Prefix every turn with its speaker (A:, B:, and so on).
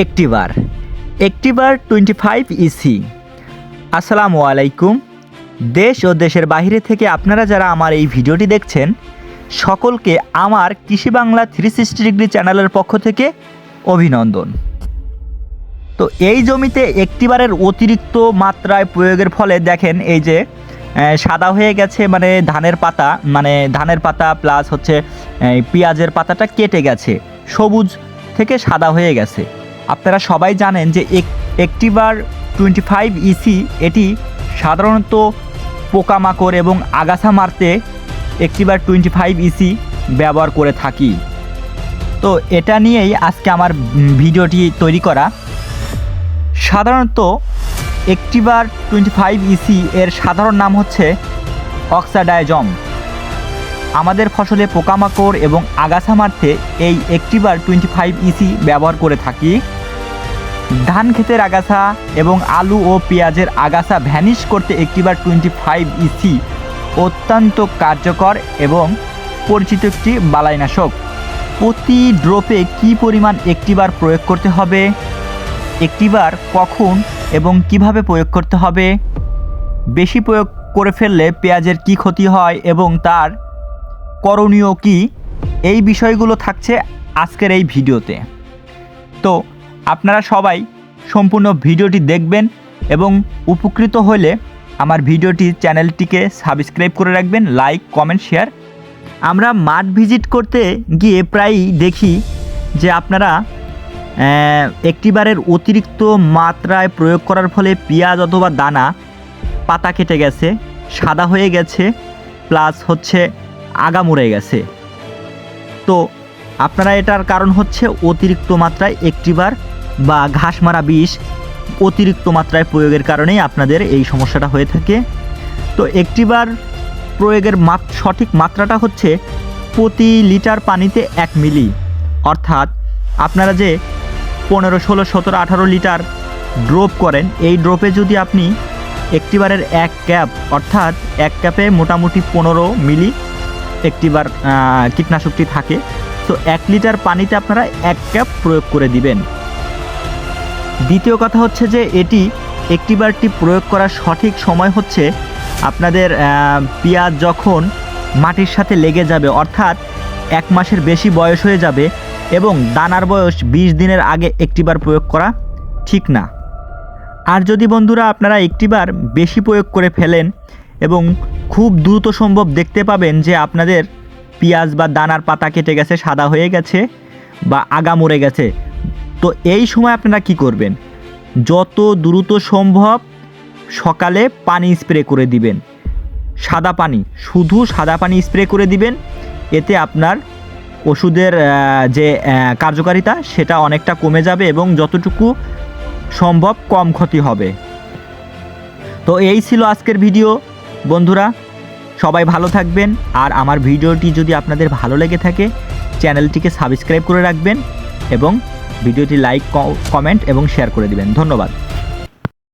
A: একটিবার। একটিবার twenty five EC আসসালামু আলাইকুম। দেশ ও দেশের বাইরে থেকে আপনারা যারা আমার এই ভিডিওটি দেখছেন, সকলকে আমার কৃষি বাংলা থ্রি সিক্সটি ডিগ্রি চ্যানেলের পক্ষ থেকে অভিনন্দন। তো এই জমিতে একটিবারের অতিরিক্ত মাত্রায় প্রয়োগের ফলে দেখেন এই যে সাদা হয়ে গেছে মানে ধানের পাতা মানে ধানের পাতা প্লাস হচ্ছে পেঁয়াজের পাতাটা কেটে গেছে, সবুজ থেকে সাদা হয়ে গেছে। আপনারা সবাই জানেন যে এক একটিবার টোয়েন্টি ফাইভ ইসি এটি সাধারণত পোকামাকড় এবং আগাছা মারতে একটিবার টোয়েন্টি ফাইভ ইসি ব্যবহার করে থাকি। তো এটা নিয়েই আজকে আমার ভিডিওটি তৈরি করা। সাধারণত একটিবার টোয়েন্টি ফাইভ ইসি এর সাধারণ নাম হচ্ছে অক্সাডায়জম আমাদের ফসলে পোকামাকড় এবং আগাছা মারতে এই একটিবার টোয়েন্টি ফাইভ ইসি ব্যবহার করে থাকি। ধান ক্ষেতের আগাছা এবং আলু ও পেঁয়াজের আগাছা ভ্যানিশ করতে একটিবার টোয়েন্টি ফাইভ ইসি অত্যন্ত কার্যকর এবং পরিচিত একটি বালাইনাশক। প্রতি ড্রপে কি পরিমাণ একটিবার প্রয়োগ করতে হবে? একটিবার কখন এবং কীভাবে প্রয়োগ করতে হবে? বেশি প্রয়োগ করে ফেললে পেঁয়াজের কি ক্ষতি হয় এবং তার করণীয় কি? এই বিষয়গুলো থাকছে আজকের এই ভিডিওতে। তো আপনারা সবাই সম্পূর্ণ ভিডিওটি দেখবেন এবং উপকৃত হলে আমার ভিডিওটি চ্যানেলটিকে সাবস্ক্রাইব করে রাখবেন, লাইক, কমেন্ট, শেয়ার। আমরা মাঠ ভিজিট করতে গিয়ে প্রায়ই দেখি যে আপনারা একটিবারের অতিরিক্ত মাত্রায় প্রয়োগ করার ফলে পেঁয়াজ অথবা দানা, পাতা কেটে গেছে, সাদা হয়ে গেছে, প্লাস হচ্ছে আগা মরে গেছে। তো আপনারা এটার কারণ হচ্ছে অতিরিক্ত মাত্রায় একটিবার বা ঘাস মারা বিষ অতিরিক্ত মাত্রায় প্রয়োগের কারণেই আপনাদের এই সমস্যাটা হয়ে থাকে। তো একটিবার প্রয়োগের মাত সঠিক মাত্রাটা হচ্ছে প্রতি লিটার পানিতে এক মিলি। অর্থাৎ আপনারা যে পনেরো, ষোলো, সতেরো, আঠারো লিটার ড্রপ করেন, এই ড্রপে যদি আপনি একটিবারের এক ক্যাপ, অর্থাৎ এক ক্যাপে মোটামুটি পনেরো মিলি একটিবার কীটনাশকটি থাকে, তো এক লিটার পানিতে আপনারা এক ক্যাপ প্রয়োগ করে দিবেন। দ্বিতীয় কথা হচ্ছে যে এটি একটিবারটি প্রয়োগ করার সঠিক সময় হচ্ছে আপনাদের পেঁয়াজ যখন মাটির সাথে লেগে যাবে, অর্থাৎ এক মাসের বেশি বয়স হয়ে যাবে এবং দানার বয়স বিশ দিনের আগে একটিবার প্রয়োগ করা ঠিক না। আর যদি বন্ধুরা আপনারা একটিবার বেশি প্রয়োগ করে ফেলেন এবং খুব দ্রুত সম্ভব দেখতে পাবেন যে আপনাদের পেঁয়াজ বা দানার পাতা কেটে গেছে, সাদা হয়ে গেছে বা আগা মরে গেছে তো এই সময় আপনারা কি করবেন? যত দ্রুত সম্ভব সকালে পানি স্প্রে করে দিবেন। সাদা পানি, শুধু সাদা পানি স্প্রে করে দিবেন। এতে আপনার ওষুধের যে কার্যকারিতা, সেটা অনেকটা কমে যাবে এবং যতটুকু সম্ভব কম ক্ষতি হবে। তো এই ছিল আজকের ভিডিও। বন্ধুরা, সবাই ভালো থাকবেন। আর আমার ভিডিওটি যদি আপনাদের ভালো লেগে থাকে, চ্যানেলটিকে সাবস্ক্রাইব করে রাখবেন এবং ভিডিওটি লাইক কমেন্ট এবং শেয়ার করে দিবেন। ধন্যবাদ।